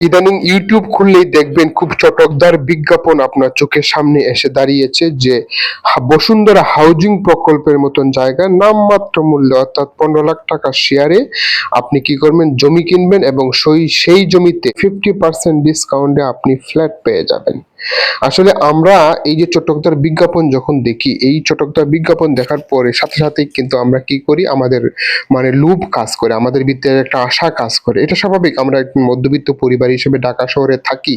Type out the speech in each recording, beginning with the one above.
ইদানিং ইউটিউব খুললেই দেখবেন খুব চটকদার বিজ্ঞাপন আপনার চোখের সামনে এসে দাঁড়িয়েছে যে বসুন্ধরা হাউজিং প্রকল্পের মতন জায়গা, নামমাত্র মূল্য, অর্থাৎ পনেরো লাখ টাকা শেয়ারে আপনি কি করবেন? জমি কিনবেন এবং সেই সেই জমিতে ফিফটি পার্সেন্ট ডিসকাউন্টে আপনি ফ্ল্যাট পেয়ে যাবেন। আসলে আমরা এই যে চটকদার বিজ্ঞাপন যখন দেখি, এই চটকদার বিজ্ঞাপন দেখার পরে সাথে সাথে কিন্তু আমরা কি করি? আমাদের মানে লুপ কাজ করে, আমাদের ভিতরে একটা আশা কাজ করে। এটা স্বাভাবিক, আমরা মধ্যবিত্ত পরিবার হিসেবে ঢাকা শহরে থাকি,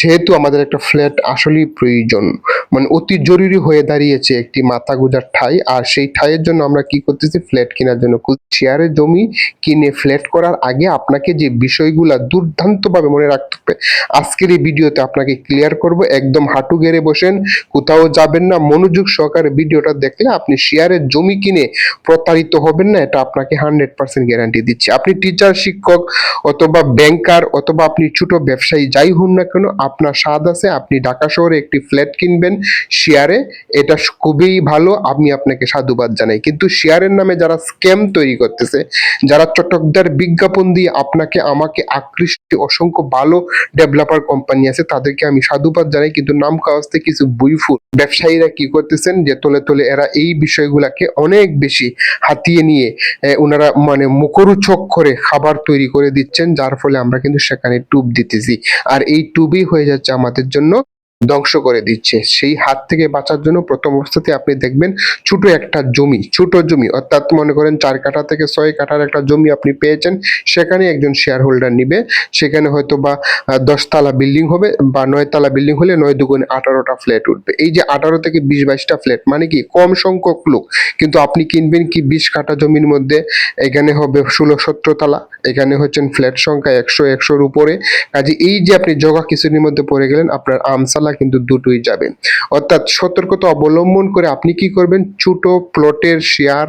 যেহেতু আমাদের একটা ফ্ল্যাট আসলেই প্রয়োজন। মানে অতি জরুরি হয়ে দাঁড়িয়েছে একটি মাথা গোজার ঠাই। আর সেই ঠাইয়ের জন্য আমরা কি করতেছি? ফ্ল্যাট কেনার জন্য। শেয়ারের জমি কিনে ফ্ল্যাট করার আগে আপনাকে যে বিষয়গুলা দুর্দান্তভাবে মনে রাখতে হবে, আজকের এই ভিডিওতে আপনাকে ক্লিয়ার করব। একদম হাঁটু গেড়ে বসেন, কোথাও যাবেন না, মনোযোগ সহকারে ভিডিওটা দেখলে আপনি শেয়ারের জমি কিনে প্রতারিত হবেন না, এটা আপনাকে হান্ড্রেড পার্সেন্ট গ্যারান্টি দিচ্ছি। আপনি টিচার শিক্ষক অথবা ব্যাংকার অথবা আপনি ছোট ব্যবসায়ী, যাই হন না কেন, আপনার স্বাদ আছে, আপনি ঢাকা শহরে একটি ফ্ল্যাট কিনবেন শেয়ারে এটা খুবই ভালো, আমি আপনাকে সাধুবাদ জানাই। কিন্তু শেয়ারের নামে যারা স্ক্যাম তৈরি করতেছে, যারা চটকদার বিজ্ঞাপন দিয়ে আপনাকে, আমাকে আকৃষ্ট, অসংখ্য ভালো ডেভেলপার কোম্পানি আছে, তাদেরকে আমি সাধুবাদ জানাই, কিন্তু নাম কাগজতে কিছু বুইফুল ব্যবসায়ীরা কি করতেছেন যে, তলে তলে এরা এই বিষয়গুলাকে অনেক বেশি হাতিয়ে নিয়ে ওনারা মানে মুখরোচক করে খাবার তৈরি করে দিচ্ছেন, যার ফলে আমরা কিন্তু সেখানে টুব দিতেছি। আর এই টুবই হয়ে যাচ্ছে আমাদের জন্য ধ্বংস করে দিচ্ছে। সেই হাত থেকে বাঁচার জন্য প্রথম অবস্থাতে আপনি দেখবেন ছোট একটা জমি, ছোট জমি, অর্থাৎ মনে করেন চার কাঠা থেকে ছয় কাঠার একটা জমি আপনি পেয়েছেন, সেখানে একজন শেয়ার হোল্ডার নিবে। সেখানে হয়তো বা দশতলা বিল্ডিং হবে বা নয়তলা বিল্ডিং হলে নয় দুগুণে আঠারোটা ফ্ল্যাট উঠবে। এই যে আঠারো থেকে বিশ, বাইশটা ফ্ল্যাট মানে কি কম সংখ্যক লোক। কিন্তু আপনি কিনবেন কি বিশ কাঠা জমির মধ্যে, এখানে হবে ষোলো, সতেরো তলা। এখানে হচ্ছেন ফ্ল্যাট সংখ্যা একশো একশোর উপরে। কাজে এই যে আপনি জগা কিছুদিনের মধ্যে পড়ে গেলেন, আপনার আমসালা কিন্তু দুটোই যাবে। অর্থাৎ সতর্কতা অবলম্বন করে আপনি কি করবেন? ছোট প্লটের শেয়ার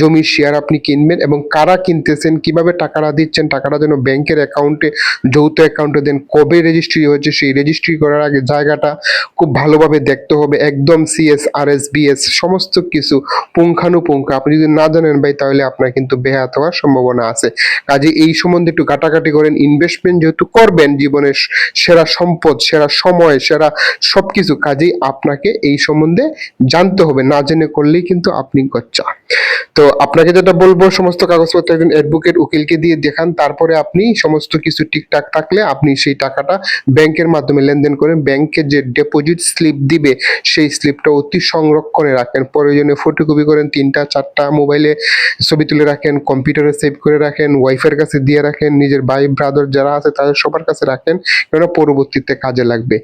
জমির শেয়ার আপনি কিনবেন এবং কারা কিনতেছেন, কীভাবে টাকাটা দিচ্ছেন, টাকাটা যেন ব্যাংকের অ্যাকাউন্টে যৌথ অ্যাকাউন্টে দেন, কবে রেজিস্ট্রি হচ্ছে, সেই রেজিস্ট্রি করার আগে জায়গাটা খুব ভালোভাবে দেখতে হবে। একদম সিএস আর এস বিএস সমস্ত কিছু পুঙ্খানুপুঙ্খ। আপনি যদি না জানেন ভাই, তাহলে আপনার কিন্তু বেহাত হওয়ার সম্ভাবনা আছে। কাজে এই সম্বন্ধে একটু কাটাকাটি করেন। ইনভেস্টমেন্ট যেহেতু করবেন জীবনের সেরা সম্পদ, সেরা সময়, সেরা সবকিছু কাজেই আপনাকে এই সম্বন্ধে জানতে হবে। না জেনে করলেই কিন্তু আপনি গচ্চা। তো আপনাকে যেটা বলব, সমস্ত কাগজপত্র একজন অ্যাডভোকেট উকিলকে দিয়ে দেখান। তারপরে আপনি সমস্ত কিছু ঠিকঠাক থাকলে আপনি সেই টাকাটা ব্যাংকের মাধ্যমে লেনদেন করেন। ব্যাংকে যে ডিপোজিট স্লিপ দিবে, সেই স্লিপটা অতি সংরক্ষণে রাখেন। প্রয়োজনে ফটোকপি করেন। তিনটা, চারটা মোবাইলে ছবি তুলে রাখেন কম্পিউটারে সেভ করে রাখেন ওয়াইফের কাছে দিয়ে রাখেন, নিজের ভাই ব্রাদার যারা আছে তাদের সবার কাছে রাখেন, কেননা পরবর্তীতে কাজে লাগবে।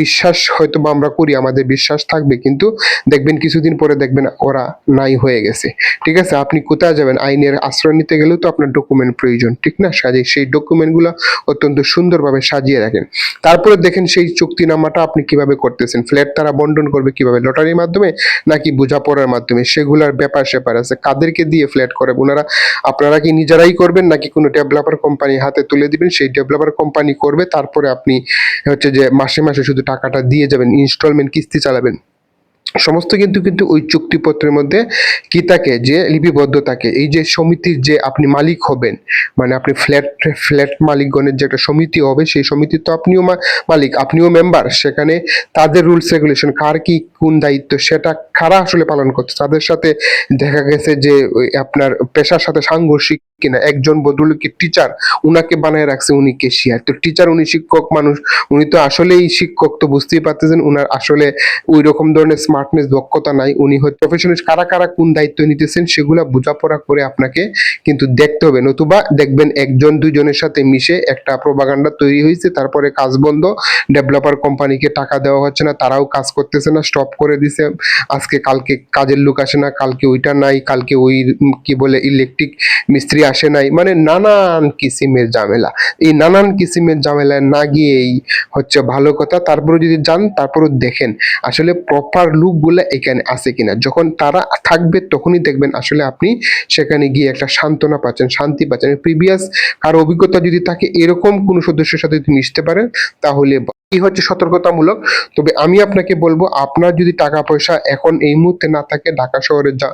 বিশ্বাস হয়তো বা আমরা করি, আমাদের বিশ্বাস থাকবে, কিন্তু দেখবেন কিছুদিন পরে দেখবেন ওরা নাই হয়ে গেছে। ঠিক আছে? আপনি কোথায় যাবেন? আইনের আশ্রয় নিতে গেলেও তো আপনার ডকুমেন্ট প্রয়োজন, ঠিক না? সাজে সেই ডকুমেন্টগুলো অত্যন্ত সুন্দরভাবে সাজিয়ে রাখেন। তারপরে দেখেন সেই চুক্তিনামাটা আপনি কীভাবে করতেছেন? ফ্ল্যাট তারা বন্টন করবে কীভাবে? লটারির মাধ্যমে নাকি বোঝাপড়ার মাধ্যমে? সেগুলোর ব্যাপার স্যাপার আছে। কাদেরকে দিয়ে ফ্ল্যাট করে ওনারা, আপনারা কি নিজেরাই করবেন নাকি কোনো ডেভেলপার কোম্পানি হাতে তুলে দিবেন, সেই ডেভেলপার কোম্পানি করবে, তারপরে আপনি হচ্ছে যে মাসে মাসে শুধু টাকাটা দিয়ে যাবেন ইনস্টলমেন্ট কিস্তি চালাবেন। সমস্ত কিন্তু কিন্তু ওই চুক্তিপত্রের মধ্যে কি থাকে, যে লিপিবদ্ধ থাকে। এই যে সমিতির যে আপনি মালিক হবেন মানে আপনি ফ্ল্যাট ফ্ল্যাট মালিকগণের যে একটা সমিতি হবে, সেই সমিতির তো আপনিও মালিক, আপনিও মেম্বার সেখানে তাদের রুলস রেগুলেশন কার কি, কোন দায়িত্ব, সেটা কারা আসলে পালন করছে? তাদের সাথে দেখা গেছে যে আপনার পেশার সাথে সাংঘর্ষিক কিনা, একজন ভদ্রলোকের টিচার উনাকে বানায় রাখছে, উনি কেশিয়ার তো টিচার উনি শিক্ষক মানুষ, উনি তো আসলেই শিক্ষক, তো বুঝতেই পারতেছেন উনার আসলে ওই রকম ধরনের স্মার্টনেস দক্ষতা নাই। উনি হয়তো প্রফেশনাল কারা কারা কোন দায়িত্ব নিতেছেন সেগুলা বোঝাপড়া করে আপনাকে কিন্তু দেখতে হবে। নতুবা দেখবেন একজন, দুইজনের সাথে মিশে একটা প্রবাগান্ডা তৈরি হয়েছে, তারপরে কাজ বন্ধ ডেভেলপার কোম্পানিকে টাকা দেওয়া হচ্ছে না, তারাও কাজ করতেছে না স্টপ করে দিছে। আজকে কালকে কাজের লোক আসে না, কালকে ওইটা নাই, কালকে ওই কি বলে ইলেকট্রিক মিস্ত্রি আসে নাই। মানে নানান কিসিমের ঝামেলা। এই নানান কিসিমের ঝামেলায় না গিয়েই হচ্ছে ভালো কথা তারপরে যদি যান তারপরে দেখেন আসলে প্রপার লুকগুলো এখানে আছে কিনা। যখন তারা থাকবে, তখনই দেখবেন আসলে আপনি সেখানে গিয়ে একটা সান্ত্বনা পাচ্ছেন, শান্তি পাচ্ছেন। প্রিভিয়াস কারও অভিজ্ঞতা যদি থাকে, এরকম কোনো সদস্যের সাথে যদি মিশতে পারেন, তাহলে কি হচ্ছে সতর্কতামূলক? তবে আমি আপনাকে বলব, আপনার যদি টাকা পয়সা এখন এই মুহূর্তে না থাকে, ঢাকা শহরে যা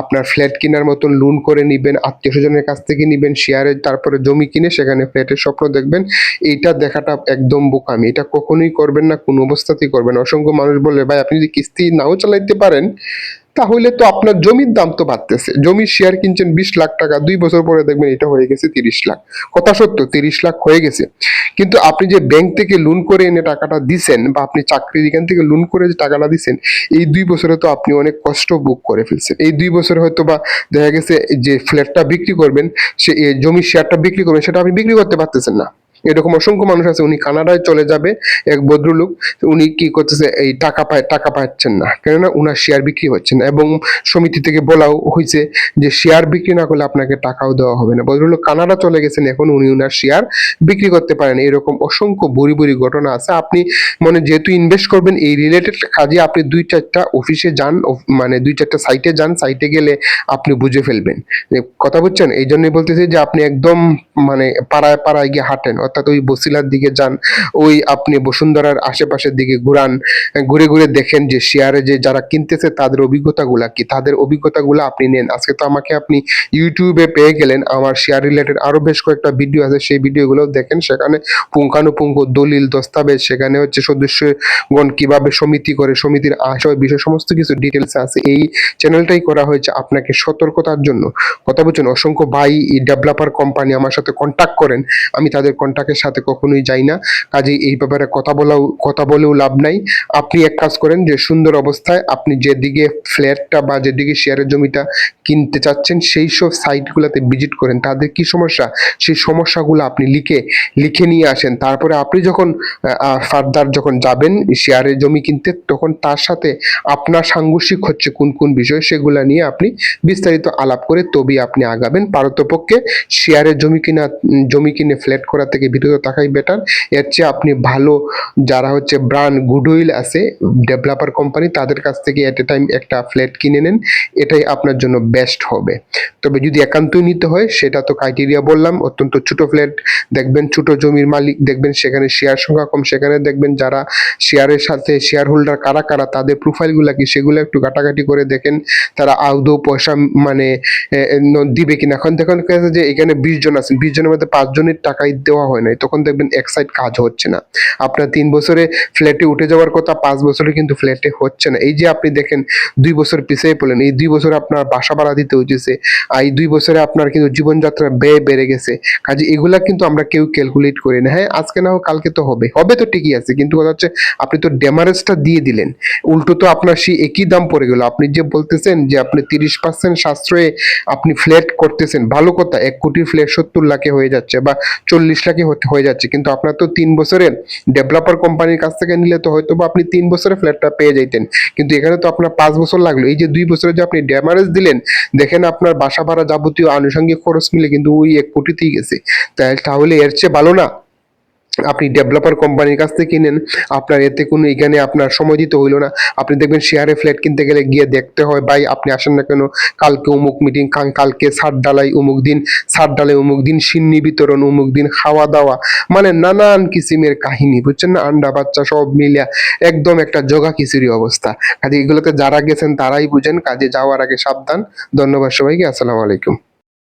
আপনার ফ্ল্যাট কেনার মতন লোন করে নিবেন আত্মীয় স্বজনের কাছ থেকে নিবেন শেয়ারে তারপরে জমি কিনে সেখানে ফ্ল্যাটের স্বপ্ন দেখবেন, এইটা দেখাটা একদম বোকামি। এটা কখনোই করবেন না, কোনো অবস্থাতেই করবেন অসংখ্য মানুষ বলে, ভাই, আপনি যদি কিস্তি নাও চালাইতে পারেন তাহলে তো আপনার জমির দাম তো বাড়তেছে। জমির শেয়ার কিনছেন বিশ লাখ টাকা, দুই বছর পরে দেখবেন এটা হয়ে গেছে তিরিশ লাখ। কথা সত্য, তিরিশ লাখ হয়ে গেছে। কিন্তু আপনি যে ব্যাংক থেকে লোন করে এনে টাকাটা দিছেন বা আপনি চাকরির এখান থেকে লোন করে যে টাকাটা দিছেন, এই দুই বছরে তো আপনি অনেক কষ্ট বুক করে ফেলছেন। এই দুই বছরে হয়তো বা দেখা গেছে যে ফ্ল্যাটটা বিক্রি করবেন, সে জমির শেয়ারটা বিক্রি করবেন, সেটা আপনি বিক্রি করতে পারতেছেন না। এরকম অসংখ্য মানুষ আছে, উনি কানাডায় চলে যাবে, এক ভদ্রলোক, উনি কি করতেছে, এই টাকা পায়, টাকা পাচ্ছেন না। কেননা উনার শেয়ার বিক্রি হচ্ছে না এবং সমিতি থেকে বলাও হয়েছে যে শেয়ার বিক্রি না করলে আপনাকে টাকাও দেওয়া হবে না। ভদ্রলোক কানাডা চলে গেছেন, এখন উনি উনার শেয়ার বিক্রি করতে পারেন। এরকম অসংখ্য বুড়ি বুড়ি ঘটনা আছে। আপনি মানে যেহেতু ইনভেস্ট করবেন, এই রিলেটেড কাজে আপনি দুই চারটা অফিসে যান মানে দুই চারটা সাইটে যান সাইটে গেলে আপনি বুঝে ফেলবেন। কথা বুঝছেন? এই জন্যই বলতেছি যে আপনি একদম মানে পাড়ায় পাড়ায় গিয়ে হাঁটেন। অর্থাৎ ওই বসিলার দিকে যান, ওই আপনি বসুন্ধরার আশেপাশের দিকে ঘুরান, ঘুরে ঘুরে দেখেন যে শেয়ারে যে যারা কিনতেছে তাদের অভিজ্ঞতাগুলা কি, তাদের অভিজ্ঞতাগুলো আপনি নেন। আজকে তো আমাকে আপনি ইউটিউবে পেয়ে গেলেন, আমার শেয়ার রিলেটেড আরও বেশ কয়েকটা ভিডিও আছে, সেই ভিডিওগুলো দেখেন, সেখানে পুঙ্খানুপুঙ্খ দলিল, দস্তাবেজ, সেখানে হচ্ছে সদস্যগণ কীভাবে সমিতি করে, সমিতির আশয়, বিষয়, সমস্ত কিছু ডিটেলস আছে। এই চ্যানেলটাই করা হয়েছে আপনাকে সতর্কতার জন্য। কথা বলছেন, অসংখ্য ভাই ডেভেলপার কোম্পানি আমার সাথে কন্ট্যাক্ট করেন, আমি তাদের কন্ট্যাক্টের সাথে কখনোই যাই না। কাজেই এই ব্যাপারে কথা বলাও, কথা বলেও লাভ নাই। আপনি এক কাজ করেন যে, সুন্দর অবস্থায় আপনি যেদিকে ফ্ল্যাটটা বা যেদিকে শেয়ারের জমিটা কিনতে চাচ্ছেন, সেই সব সাইটগুলোতে ভিজিট করেন। তাদের কি সমস্যা? সেই সমস্যাগুলো আপনি লিখে লিখে নিয়ে আসেন। তারপরে আপনি যখন ফার্দার যখন যাবেন শেয়ারের জমি কিনতে, তখন তার সাথে আপনার সাংঘর্ষিক হচ্ছে কোন কোন বিষয় সেগুলো নিয়ে আপনি বিস্তারিত আলাপ করে তবেই আপনি আগাবেন। পারতপক্ষে শেয়ারের জমি কিনা, জমি কিনে ফ্ল্যাট করা থেকে বিরত থাকাই বেটার এর চেয়ে আপনি ভালো যারা হচ্ছে ব্র্যান্ড গুডউইল আছে ডেভেলপার কোম্পানি তাদের কাছ থেকে এট এ টাইম একটা ফ্ল্যাট কিনে নেন। এটাই আপনার জন্য বেস্ট হবে। তবে যদি একান্তই নিতে হয়, সেটা তো ক্রাইটেরিয়া বললাম, অত্যন্ত ছোট ফ্ল্যাট দেখবেন ছোট জমির মালিক, দেখবেন সেখানে শেয়ার সংখ্যা কম, সেখানে দেখবেন যারা শেয়ারের সাথে শেয়ার হোল্ডার কারা কারা, তাদের প্রোফাইলগুলো কি, সেগুলো একটু ঘাটাঘাটি করে দেখেন, তারা আদৌ পয়সা মানে দিবে কিনা। এখন দেখুন যে এখানে বিশ জন আছেন, বিশ জনের মধ্যে পাঁচ জনের টাকাই দেওয়া হয়। নাই, তখন দেখবেন এক সাইড কাজ হচ্ছে না। আপনার তিন বছরে ফ্ল্যাটে উঠে যাওয়ার কথা, পাঁচ বছরে কিন্তু ফ্ল্যাটে হচ্ছে না। এই যে আপনি দেখেন, দুই বছর পিছিয়ে পড়লেন, এই দুই বছরে আপনার বাসা ভাড়া দিতে হচ্ছে আর এই দুই বছরে আপনার কিন্তু জীবনযাত্রার ব্যয় বেড়ে গেছে। কাজে এগুলা কিন্তু আমরা কেউ ক্যালকুলেট করি না। হ্যাঁ আজকে না হোক, কালকে তো হবে। হবে তো ঠিকই আছে, কিন্তু কথা হচ্ছে, আপনি তো ড্যামারেজটা দিয়ে দিলেন। উল্টো তো আপনার সেই একই দাম পড়ে গেল। আপনি যে বলতেছেন যে আপনি তিরিশ পার্সেন্ট সাশ্রয়ে আপনি ফ্ল্যাট করতেছেন, ভালো কথা, এক কোটির ফ্ল্যাট সত্তর লাখে হয়ে যাচ্ছে বা চল্লিশ লাখে হয়ে যাচ্ছে। কিন্তু আপনার তো তিন বছরের ডেভেলপার কোম্পানির কাছ থেকে নিলে তো হয়তো বা আপনি তিন বছরে ফ্ল্যাটটা পেয়ে যাইতেন। কিন্তু এখানে তো আপনার পাঁচ বছর লাগল। এই যে দুই বছরে যে আপনি ড্যামারেজ দিলেন, দেখেন আপনার বাসা ভাড়া যাবতীয় আনুষঙ্গিক খরচ মিলে কিন্তু ওই এক কোটিতেই গেছে। তাহলে এর চেয়ে ভালো না? আপনি ডেভেলপার কোম্পানির কাছ থেকে কিনেন আপনার এতে কোনো এখানে আপনার সময় দিতে হইল না। আপনি দেখবেন শেয়ারে ফ্ল্যাট কিনতে গেলে গিয়ে দেখতে হয়, ভাই, আপনি আসেন না কেন? কালকে অমুক মিটিং কালকে সার ডালাই অমুক দিন, সার ডালাই অমুক দিন, সিন্নি বিতরণ অমুক দিন, খাওয়া দাওয়া। মানে নানান কিসিমের কাহিনী, বুঝছেন না? আন্ডা বাচ্চা সব মিলিয়া একদম একটা জগা খিচুড়ি অবস্থা। কাজে এগুলোতে যারা গেছেন তারাই বুঝেন, কাজে যাওয়ার আগে সাবধান। ধন্যবাদ সবাইকে, আসসালামু আলাইকুম।